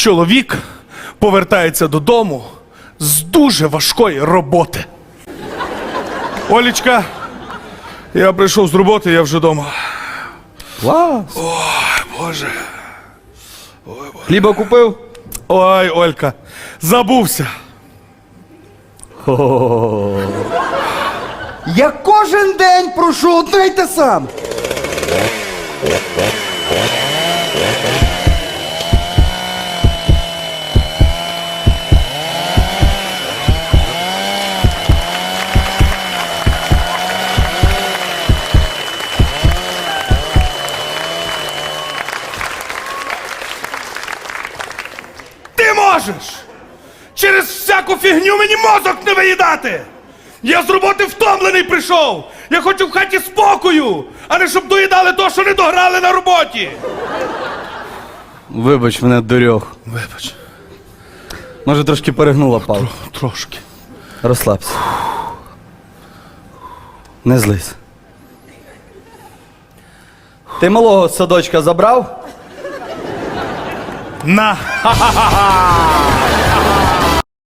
Чоловік повертається додому з дуже важкої роботи. Олічка, я прийшов з роботи, я вже вдома. Клас. Боже. Хліба купив? Ой, Олька, забувся. Я кожен день прошу одне й те. Ти можеш! Через всяку фігню мені мозок не виїдати! Я з роботи втомлений прийшов! Я хочу в хаті спокою, а не щоб доїдали то, що не дограли на роботі! Вибач мене, дурьох. Вибач, Може, трошки перегнула палку. трошки. Розслабся. Не злись. Ти малого з садочка забрав? На! Ха-ха-ха-ха!